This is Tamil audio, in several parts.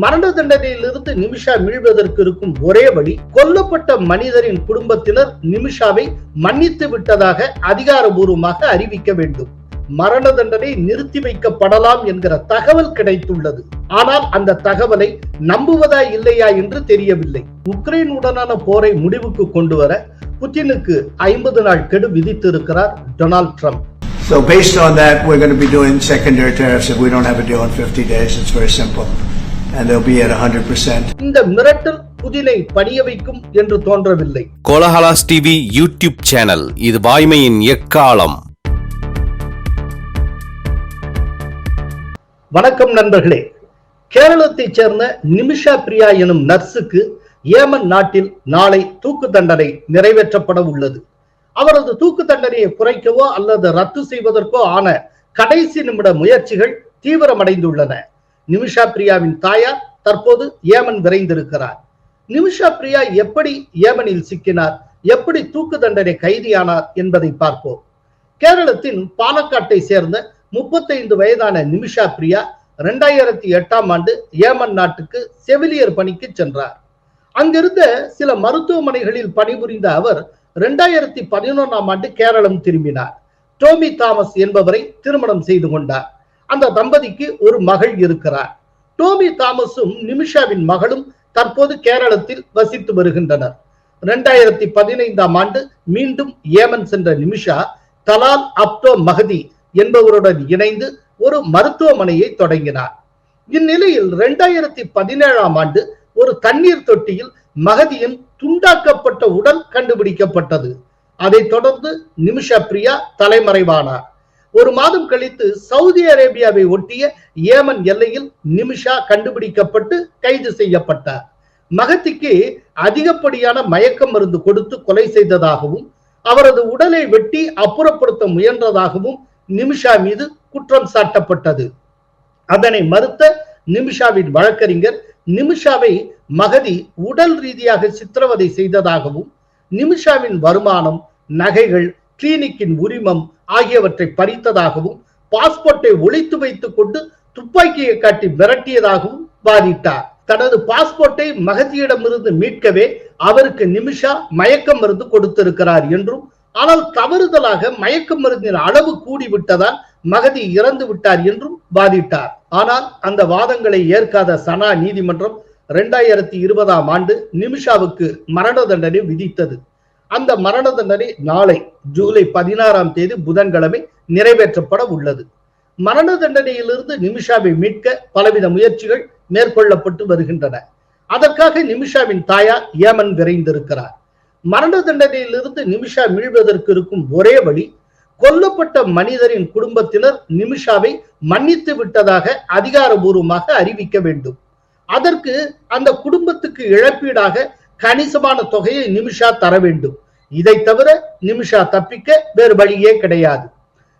மரண தண்டனையிலிருந்து நிமிஷா மீழ்வதற்கு இருக்கும் ஒரே வழி கொல்லப்பட்ட மனிதரின் குடும்பத்தினர் நிமிஷாவை மன்னித்து விட்டதாக அதிகாரபூர்வமாக அறிவிக்க வேண்டும் மரண தண்டனை நிறுத்தி வைக்கப்படலாம் என்கிற தகவல் கிடைத்துள்ளது ஆனால் அந்த தகவலை நம்புவதா இல்லையா என்று தெரியவில்லை உக்ரைன் உடனான போரை முடிவுக்கு கொண்டு வர புட்டினுக்கு ஐம்பது நாள் கெடு விதித்திருக்கிறார் Donald Trump So based on that, we're going to be doing secondary tariffs if we don't have a deal in 50 days. It's very simple. And they'll be at 100%. இந்த மிரட்டல் புதினை பணிய வைக்கும் என்று தோன்றவில்லை. கோலஹலாஸ் டிவி யூடியூப் சேனல் இது வாய்மையின் எக்காலம். வணக்கம் நண்பர்களே. கேரளத்தைச் சேர்ந்த நிமிஷா பிரியா எனும் நர்ஸுக்கு ஏமன் நாட்டில் நாளை தூக்கு தண்டனை நிறைவேற்றப்பட உள்ளது. அவரது தூக்கு தண்டனையை குறைக்கவோ அல்லது ரத்து செய்வதற்கோ ஆன கடைசி நிமிட முயற்சிகள் தீவிரமடைந்துள்ளன. நிமிஷா பிரியாவின் தாயார் தற்போது ஏமன் விரைந்திருக்கிறார். நிமிஷா பிரியா எப்படி ஏமனில் சிக்கினார்? எப்படி தூக்கு தண்டனை கைதியானார் என்பதை பார்ப்போம். கேரளத்தின் பாலக்காட்டை சேர்ந்த முப்பத்தைந்து வயதான நிமிஷா பிரியா இரண்டாயிரத்தி எட்டாம் ஆண்டு ஏமன் நாட்டுக்கு செவிலியர் பணிக்கு சென்றார். அங்கிருந்த சில மருத்துவமனைகளில் பணிபுரிந்த அவர் இரண்டாயிரத்தி பதினொன்றாம் ஆண்டு கேரளம் திரும்பினார். டோமி தாமஸ் என்பவரை திருமணம் செய்து கொண்டார். அந்த தம்பதிக்கு ஒரு மகள் இருக்கிறார். டோமி தாமஸும் நிமிஷாவின் மகளும் தற்போது கேரளத்தில் வசித்து வருகின்றனர். இரண்டாயிரத்தி பதினைந்தாம் ஆண்டு மீண்டும் ஏமன் சென்ற நிமிஷா தலால் அப்டோ மகதி என்பவருடன் இணைந்து ஒரு மருத்துவமனையை தொடங்கினார். இந்நிலையில் இரண்டாயிரத்தி பதினேழாம் ஆண்டு ஒரு தண்ணீர் தொட்டியில் மகதியின் துண்டாக்கப்பட்ட உடல் கண்டுபிடிக்கப்பட்டது. அதைத் தொடர்ந்து நிமிஷா பிரியா தலைமறைவானார். ஒரு மாதம் கழித்து சவுதி அரேபியாவை ஒட்டிய ஏமன் எல்லையில் நிமிஷா கண்டுபிடிக்கப்பட்டு கைது செய்யப்பட்டார். மகத்திக்கு அதிகப்படியான மயக்க மருந்து கொடுத்து கொலை செய்ததாகவும் அவரது உடலை வெட்டி அப்புறப்படுத்த முயன்றதாகவும் நிமிஷா மீது குற்றம் சாட்டப்பட்டது. அதனை மறுத்த நிமிஷாவின் வழக்கறிஞர் நிமிஷாவை மகதி உடல் ரீதியாக சித்திரவதை செய்ததாகவும் நிமிஷாவின் வருமானம் நகைகள் கிளினிக்கின் உரிமம் ஆகியவற்றை பறித்ததாகவும் பாஸ்போர்ட்டை ஒழித்து வைத்துக் கொண்டு துப்பாக்கியை காட்டி மிரட்டியதாகவும் வாதிட்டார். தனது பாஸ்போர்ட்டை மகதியிடமிருந்து மீட்கவே அவருக்கு நிமிஷா மயக்க மருந்து கொடுத்திருக்கிறார் என்றும் ஆனால் தவறுதலாக மயக்க மருந்தின் அளவு கூடிவிட்டதால் மகதி இறந்து விட்டார் என்றும் வாதிட்டார். ஆனால் அந்த வாதங்களை ஏற்காத சனா நீதிமன்றம் இரண்டாயிரத்தி இருபதாம் ஆண்டு நிமிஷாவுக்கு மரண தண்டனை விதித்தது. அந்த மரண தண்டனை நாளை ஜூலை பதினாறாம் தேதி புதன்கிழமை நிறைவேற்றப்பட உள்ளது. மரண தண்டனையிலிருந்து நிமிஷாவை மீட்க பலவித முயற்சிகள் மேற்கொள்ளப்பட்டு வருகின்றன. அதற்காக நிமிஷாவின் தாயார் ஏமன் விரைந்திருக்கிறார். மரண தண்டனையிலிருந்து நிமிஷா மீழ்வதற்கு இருக்கும் ஒரே வழி கொல்லப்பட்ட மனிதரின் குடும்பத்தினர் நிமிஷாவை மன்னித்து விட்டதாக அதிகாரபூர்வமாக அறிவிக்க வேண்டும். அதற்கு அந்த குடும்பத்துக்கு இழப்பீடாக கணிசமான தொகையை நிமிஷா தர வேண்டும். இதை தவிர நிமிஷா தப்பிக்க வேறு வழியே கிடையாது.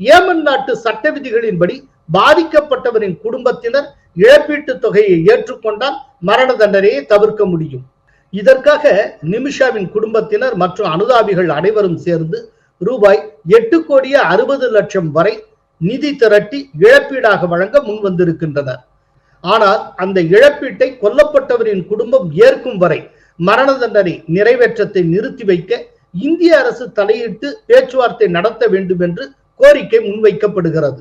ஏமன் நாட்டு சட்ட விதிகளின்படி பாதிக்கப்பட்டவரின் குடும்பத்தினர் இழப்பீட்டு தொகையை ஏற்றுக்கொண்டால் மரண தண்டனையை தவிர்க்க முடியும். இதற்காக நிமிஷாவின் குடும்பத்தினர் மற்றும் அனுதாபிகள் அனைவரும் சேர்ந்து ரூபாய் எட்டு கோடியே அறுபது லட்சம் வரை நிதி திரட்டி இழப்பீடாக வழங்க முன்வந்திருக்கின்றனர். ஆனால் அந்த இழப்பீட்டை கொல்லப்பட்டவரின் குடும்பம் ஏற்கும் வரை மரண தண்டனை நிறைவேற்றத்தை நிறுத்தி வைக்க இந்திய அரசு தலையிட்டு பேச்சுவார்த்தை நடத்த வேண்டும் என்று கோரிக்கை முன்வைக்கப்படுகிறது.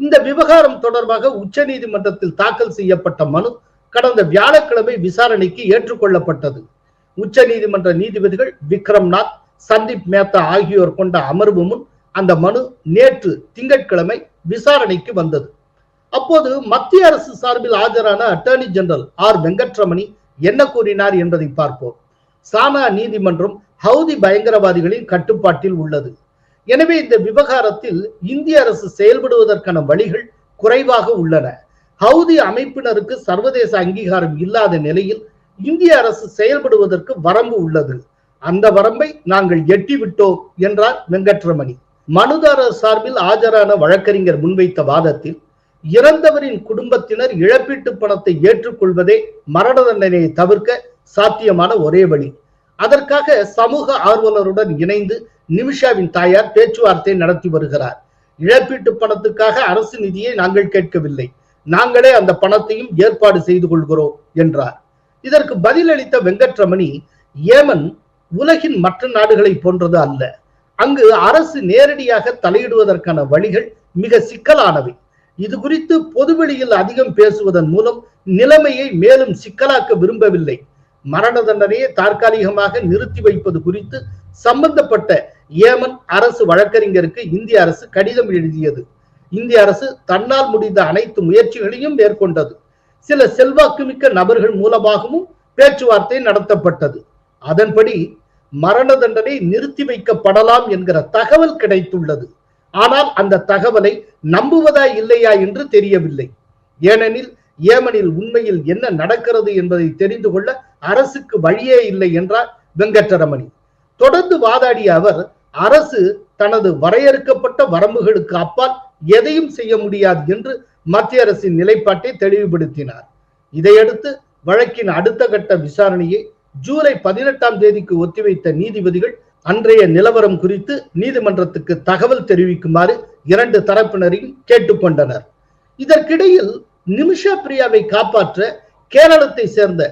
இந்த விவகாரம் தொடர்பாக உச்சநீதிமன்றத்தில் தாக்கல் செய்யப்பட்ட மனு கடந்த வியாழக்கிழமை விசாரணைக்கு ஏற்றுக்கொள்ளப்பட்டது. உச்ச நீதிமன்ற நீதிபதிகள் விக்ரம்நாத் சந்தீப் மேத்தா ஆகியோர் கொண்ட அமர்வு முன் அந்த மனு நேற்று திங்கட்கிழமை விசாரணைக்கு வந்தது. அப்போது மத்திய அரசு சார்பில் ஆஜரான அட்டர்னி ஜெனரல் ஆர் வெங்கட்ரமணி என்ன கூறினார் என்பதை பார்ப்போம். சானா நீதிமன்றம் ஹவுதி பயங்கரவாதிகளின் கட்டுப்பாட்டில் உள்ளது. எனவே இந்த விவகாரத்தில் இந்திய அரசு செயல்படுவதற்கான வழிகள் குறைவாக உள்ளன. ஹவுதி அமைப்பினருக்கு சர்வதேச அங்கீகாரம் இல்லாத நிலையில் இந்திய அரசு செயல்படுவதற்கு வரம்பு உள்ளது. அந்த வரம்பை நாங்கள் எட்டிவிட்டோம் என்றார் வெங்கட்ரமணி. மனுதாரர் சார்பில் ஆஜரான வழக்கறிஞர் முன்வைத்த வாதத்தில் இறந்தவரின் குடும்பத்தினர் இழப்பீட்டு பணத்தை ஏற்றுக்கொள்வதே மரண தண்டனையை தவிர்க்க சாத்தியமான ஒரே வழி. அதற்காக சமூக ஆர்வலருடன் இணைந்து நிமிஷாவின் தாயார் பேச்சுவார்த்தை நடத்தி வருகிறார். இழப்பீட்டு பணத்துக்காக அரசு நிதியை நாங்கள் கேட்கவில்லை. நாங்களே அந்த பணத்தையும் ஏற்பாடு செய்து கொள்கிறோம் என்றார். இதற்கு பதிலளித்த வெங்கட்ரமணி ஏமன் உலகின் மற்ற நாடுகளை போன்றது அல்ல. அங்கு அரசு நேரடியாக தலையிடுவதற்கான வழிகள் மிக சிக்கலானவை. இது குறித்து பொதுவெளியில் அதிகம் பேசுவதன் மூலம் நிலைமையை மேலும் சிக்கலாக்க விரும்பவில்லை. மரண தண்டனையை தற்காலிகமாக நிறுத்தி வைப்பது குறித்து சம்பந்தப்பட்ட ஏமன் அரசு வழக்கறிஞருக்கு இந்திய அரசு கடிதம் எழுதியது. இந்திய அரசு தன்னால் முடிந்த அனைத்து முயற்சிகளையும் மேற்கொண்டது. சில செல்வாக்குமிக்க நபர்கள் மூலமாகவும் பேச்சுவார்த்தை நடத்தப்பட்டது. அதன்படி மரண தண்டனை நிறுத்தி வைக்கப்படலாம் என்கிற தகவல் கிடைத்துள்ளது. ஆனால் அந்த தகவலை நம்புவதா இல்லையா என்று தெரியவில்லை. ஏனெனில் ஏமனில் உண்மையில் என்ன நடக்கிறது என்பதை தெரிந்து கொள்ள அரசுக்கு வழியே இல்லை என்றார் வெங்கட்டரமணி தொடர்ந்து வாதாடிய அவர் அரசு தனது வரையறுக்கப்பட்ட வரம்புகளுக்கு அப்பால் எதையும் செய்ய முடியாது என்று மத்திய அரசின் நிலைப்பாட்டை தெளிவுபடுத்தினார். இதையடுத்து வழக்கின் அடுத்த கட்ட விசாரணையை ஜூலை பதினெட்டாம் தேதிக்கு ஒத்திவைத்த நீதிபதிகள் அன்றைய நிலவரம் குறித்து நீதிமன்றத்துக்கு தகவல் தெரிவிக்குமாறு இரண்டு தரப்பினரையும் கேட்டுக்கொண்டனர். இதற்கிடையில் நிமிஷா பிரியாவை காப்பாற்ற கேரளத்தை சேர்ந்த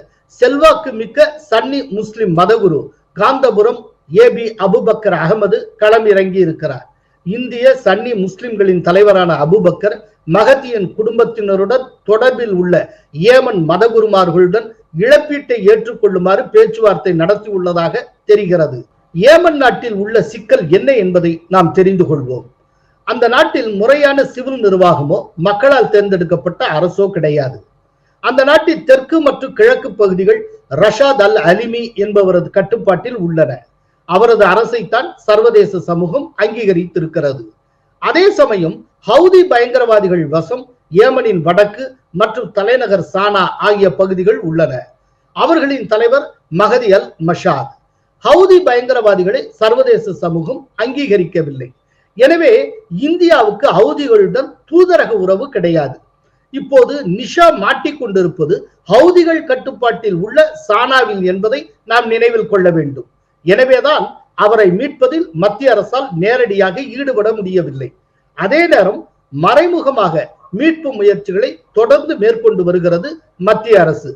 செல்வாக்கு மிக்க சன்னி முஸ்லிம் மதகுரு காந்தபுரம் ஏ பி அபுபக்கர் அகமது களமிறங்கி இருக்கிறார். இந்திய சன்னி முஸ்லிம்களின் தலைவரான அபுபக்கர் மகதியின் குடும்பத்தினருடன் தொடர்பில் உள்ள ஏமன் மதகுருமார்களுடன் இழப்பீட்டை ஏற்றுக்கொள்ளுமாறு பேச்சுவார்த்தை நடத்தியுள்ளதாக தெரிகிறது. ஏமன் நாட்டில் உள்ள சிக்கல் என்ன என்பதை நாம் தெரிந்து கொள்வோம். அந்த நாட்டில் முறையான சிவில் நிர்வாகமோ மக்களால் தேர்ந்தெடுக்கப்பட்ட அரசோ கிடையாது. அந்த நாட்டின் தெற்கு மற்றும் கிழக்கு பகுதிகள் ரஷாத் அல் அலிமி என்பவரது கட்டுப்பாட்டில் உள்ளன. அவரது அரசைத்தான் சர்வதேச சமூகம் அங்கீகரித்திருக்கிறது. அதே சமயம் ஹவுதி பயங்கரவாதிகள் வசம் ஏமனின் வடக்கு மற்றும் தலைநகர் சானா ஆகிய பகுதிகள் உள்ளன. அவர்களின் தலைவர் மகதி அல் மஷாத். ஹவுதி பயங்கரவாதிகளை சர்வதேச சமூகம் அங்கீகரிக்கவில்லை. எனவே இந்தியாவுக்கு ஹவுதிகளுடன் தூதரக உறவு கிடையாது. இப்போது நிஷா மாட்டிக்கொண்டிருப்பது ஹவுதிகள் கட்டுப்பாட்டில் உள்ள சானாவில் என்பதை நாம் நினைவில் கொள்ள வேண்டும். எனவேதான் அவரை மீட்பதில் மத்திய அரசால் நேரடியாக ஈடுபட முடியவில்லை. அதே நேரம் மறைமுகமாக மீட்பு முயற்சிகளை தொடர்ந்து மேற்கொண்டு வருகிறது மத்திய அரசு.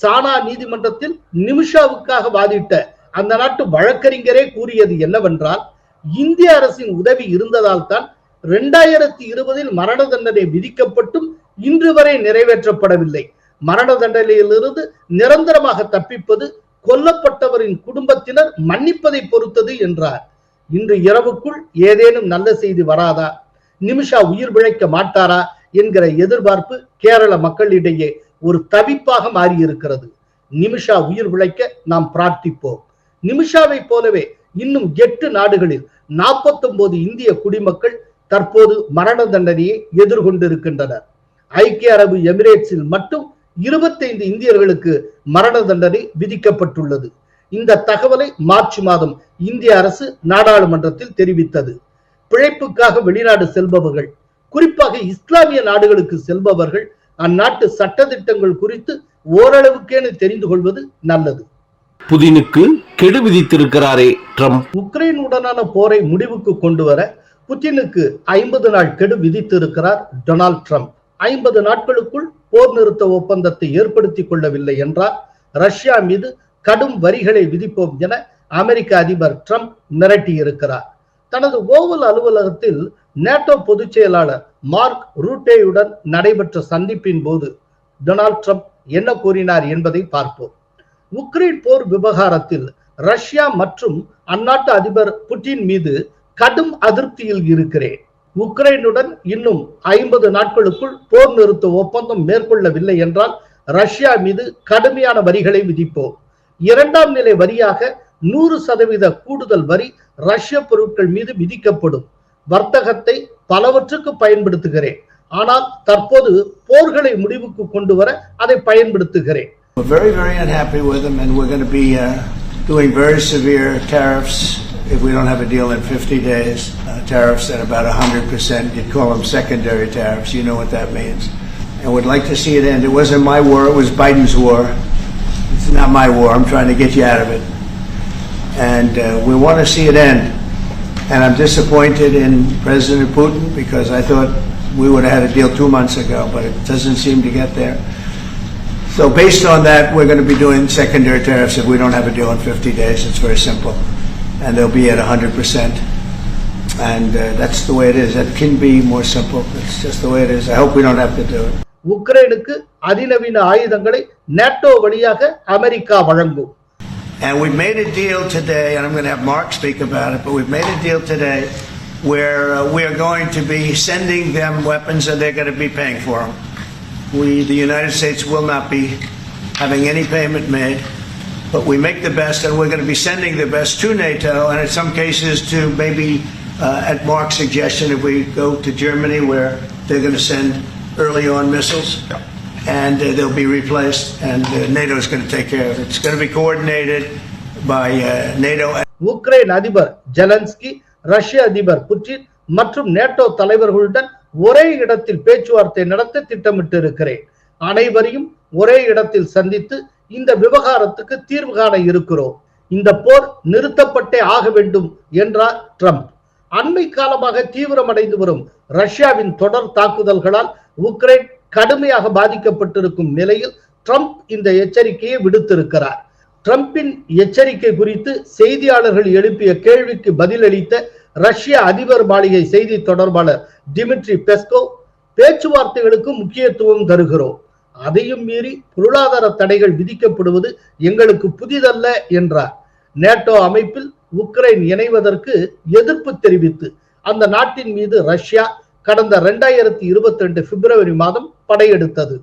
சானா நீதிமன்றத்தில் நிமிஷாவுக்காக வாதிட்ட அந்த நாட்டு வழக்கறிஞரே கூறியது என்னவென்றால் இந்திய அரசின் உதவி இருந்ததால் தான் இரண்டாயிரத்தி இருபதில் மரண தண்டனை விதிக்கப்பட்டும் இன்று வரை நிறைவேற்றப்படவில்லை. மரண தண்டனையிலிருந்து நிரந்தரமாக தப்பிப்பது கொல்லப்பட்டவரின் குடும்பத்தினர் மன்னிப்பதை பொறுத்தது என்றார். இன்று இரவுக்குள் ஏதேனும் நல்ல செய்தி வராதா? நிமிஷா உயிர் பிழைக்க மாட்டாரா? என்கிற எதிர்பார்ப்பு கேரள மக்களிடையே ஒரு தவிப்பாக மாறியிருக்கிறது. நிமிஷா உயிர் பிழைக்க நாம் பிரார்த்திப்போம். நிமிஷாவை போலவே இன்னும் எட்டு நாடுகளில் நாற்பத்தொன்பது இந்திய குடிமக்கள் தற்போது மரண தண்டனையை எதிர்கொண்டிருக்கின்றனர். ஐக்கிய அரபு எமிரேட்ஸில் மட்டும் இருபத்தைந்து இந்தியர்களுக்கு மரண தண்டனை விதிக்கப்பட்டுள்ளது. இந்த தகவலை மார்ச் மாதம் இந்திய அரசு நாடாளுமன்றத்தில் தெரிவித்தது. பிழைப்புக்காக வெளிநாடு செல்பவர்கள் குறிப்பாக இஸ்லாமிய நாடுகளுக்கு செல்பவர்கள் அந்நாட்டு சட்டத்திட்டங்கள் குறித்து ஓரளவுக்கேனு தெரிந்து கொள்வது நல்லது. புதினுக்கு கெடு விதித்திருக்கிறாரே ட்ரம்ப். உக்ரைனுடனான போரை முடிவுக்கு கொண்டு வர புதினுக்கு ஐம்பது நாள் கெடு விதித்திருக்கிறார் டொனால்ட் ட்ரம்ப். ஐம்பது நாட்களுக்குள் போர் நிறுத்த ஒப்பந்தத்தை ஏற்படுத்திக் கொள்ளவில்லை என்றால் ரஷ்யா மீது கடும் வரிகளை விதிப்போம் என அமெரிக்க அதிபர் ட்ரம்ப் மிரட்டியிருக்கிறார். தனது ஓவல் அலுவலகத்தில் நேட்டோ பொதுச் செயலாளர் மார்க் ரூட்டேயுடன் நடைபெற்ற சந்திப்பின் போது டொனால்ட் ட்ரம்ப் என்ன கூறினார் என்பதை பார்ப்போம். உக்ரைன் போர் விவகாரத்தில் ரஷ்யா மற்றும் அந்நாட்டு அதிபர் புட்டின் மீது கடும் அதிருப்தியில் இருக்கிறேன். உக்ரைனுடன் இன்னும் ஐம்பது நாட்களுக்குள் போர் நிறுத்த ஒப்பந்தம் மேற்கொள்ளவில்லை என்றால் ரஷ்யா மீது கடுமையான வரிகளை விதிப்போம். இரண்டாம் நிலை வரியாக நூறு சதவீத கூடுதல் வரி ரஷ்ய பொருட்கள் மீது விதிக்கப்படும். வர்த்தகத்தை பலவற்றுக்கு பயன்படுத்துகிறேன். ஆனால் தற்போது போர்களை முடிவுக்கு கொண்டு வர அதை பயன்படுத்துகிறேன். We're very, very unhappy with them, and we're going to be uh, doing very severe tariffs if we don't have a deal in 50 days. Uh, tariffs at about 100%. You'd call them secondary tariffs. You know what that means. And would like to see it end. It wasn't my war, it was Biden's war. It's not my war. I'm trying to get you out of it. And uh, we want to see it end. And I'm disappointed in President Putin because I thought we would have had a deal two months ago, but it doesn't seem to get there. So based on that, we're going to be doing secondary tariffs if we don't have a deal in 50 days. It's very simple. And they'll be at 100%. And uh, that's the way it is. It can be more simple. It's just the way it is. I hope we don't have to do it. உக்ரைனுக்கு அதிநவீன ஆயுதங்களை நேட்டோ வழியாக அமெரிக்கா வழங்கும் And we made a deal today, and I'm going to have Mark speak about it, but we've made a deal today where uh, we are going to be sending them weapons and they're going to be paying for them. We, the United States, will not be having any payment made, but we make the best, and we're going to be sending the best to NATO, and in some cases to maybe, uh, at Mark's suggestion, if we go to Germany, where they're going to send early on missiles, and uh, they'll be replaced, and uh, NATO is going to take care of it. It's going to be coordinated by uh, NATO. Ukraine அதிபர் ஜெலன்ஸ்கி ரஷ்ய அதிபர் புட்டின் மற்றும் நேட்டோ தலைவர்களுடன் ஒரே இடத்தில் பேச்சுவார்த்தை நடத்த திட்டமிட்டிருக்கிறேன். அனைவரையும் ஒரே இடத்தில் சந்தித்து இந்த விவகாரத்துக்கு தீர்வு காண இருக்கிறோம். இந்த போர் நிறுத்தப்பட்டே ஆக வேண்டும் என்றார் ட்ரம்ப். அண்மை காலமாக தீவிரமடைந்து வரும் ரஷ்யாவின் தொடர் தாக்குதல்களால் உக்ரைன் கடுமையாக பாதிக்கப்பட்டிருக்கும் நிலையில் ட்ரம்ப் இந்த எச்சரிக்கையை விடுத்திருக்கிறார். ட்ரம்பின் எச்சரிக்கை குறித்து செய்தியாளர்கள் எழுப்பிய கேள்விக்கு பதிலளித்த ரஷ்ய அதிபர் மாளிகை செய்தி தொடர்பாளர் டிமிட்ரி பெஸ்கோ பேச்சுவார்த்தைகளுக்கு முக்கியத்துவம் தருகிறோம். அதையும் மீறி பொருளாதார தடைகள் விதிக்கப்படுவது எங்களுக்கு புதிதல்ல என்றார். நேட்டோ அமைப்பில் உக்ரைன் இணைவதற்கு எதிர்ப்பு தெரிவித்து அந்த நாட்டின் மீது ரஷ்யா கடந்த இரண்டாயிரத்தி இருபத்தி ரெண்டு பிப்ரவரி மாதம் படையெடுத்தது.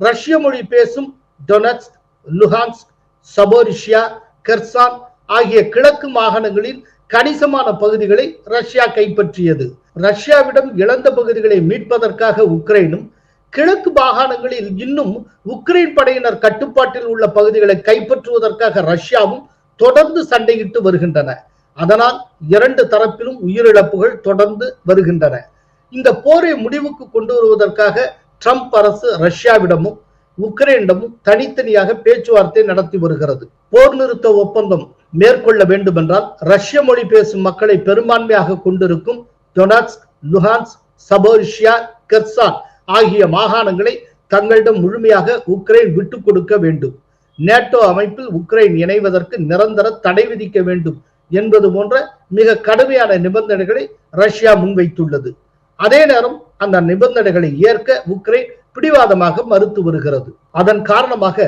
ரஷ்ய மொழி பேசும் டொனட்ஸ்க் லுஹான்ஸ்க் சபோரிஷியா கெர்சான் ஆகிய கிழக்கு மாகாணங்களின் கணிசமான பகுதிகளை ரஷ்யா கைப்பற்றியது. ரஷ்யாவிடம் இழந்த பகுதிகளை மீட்பதற்காக உக்ரைனும் கிழக்கு மாகாணங்களில் இன்னும் உக்ரைன் படையினர் கட்டுப்பாட்டில் உள்ள பகுதிகளை கைப்பற்றுவதற்காக ரஷ்யாவும் தொடர்ந்து சண்டையிட்டு வருகின்றன. அதனால் இரண்டு தரப்பிலும் உயிரிழப்புகள் தொடர்ந்து வருகின்றன. இந்த போரை முடிவுக்கு கொண்டு வருவதற்காக ட்ரம்ப் அரசு ரஷ்யாவிடமும் உக்ரைனிடமும் தனித்தனியாக பேச்சுவார்த்தை நடத்தி வருகிறது. போர் நிறுத்த ஒப்பந்தம் மேற்கொள்ள வேண்டுமென்றால் ரஷ்ய மொழி பேசும் மக்களை பெரும்பான்மையாக கொண்டிருக்கும் டொனாட்ஸ் லுஹான்ஸ் சபோரிஷியா கெர்சான் ஆகிய மாகாணங்களை தங்களிடம் முழுமையாக உக்ரைன் விட்டுக் கொடுக்க வேண்டும். நேட்டோ அமைப்பில் உக்ரைன் இணைவதற்கு நிரந்தர தடை விதிக்க வேண்டும் என்பது போன்ற மிக கடுமையான நிபந்தனைகளை ரஷ்யா முன்வைத்துள்ளது. அதே நேரம் அந்த நிபந்தனைகளை ஏற்க உக்ரைன் பிடிவாதமாக மறுத்து வருகிறது. அதன் காரணமாக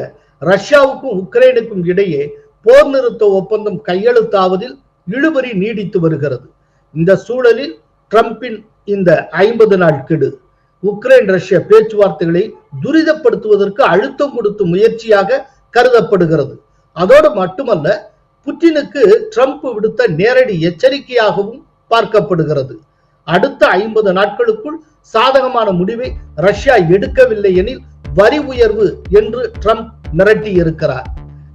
ரஷ்யாவுக்கும் உக்ரைனுக்கும் இடையே போர் நிறுத்த ஒப்பந்தம் கையெழுத்தாவதில் இழுபறி நீடித்து வருகிறது. இந்த சூழலில் ட்ரம்பின் இந்த ஐம்பது நாள் கெடு. உக்ரைன் ரஷ்ய பேச்சுவார்த்தைகளை துரிதப்படுத்துவதற்கு அழுத்தம் கொடுத்த முயற்சியாக கருதப்படுகிறது. அதோடு மட்டுமல்ல புட்டினுக்கு ட்ரம்ப் விடுத்த நேரடி எச்சரிக்கையாகவும் பார்க்கப்படுகிறது. அடுத்த ஐம்பது நாட்களுக்குள் சாதகமான முடிவை ரஷ்யா எடுக்கவில்லை எனில் வரி உயர்வு என்று ட்ரம்ப் மிரட்டி இருக்கிறார்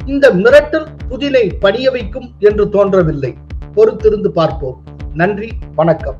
இந்த மிரட்டல் புதினை பணிய வைக்கும் என்று தோன்றவில்லை. பொறுத்திருந்து பார்ப்போம். நன்றி வணக்கம்.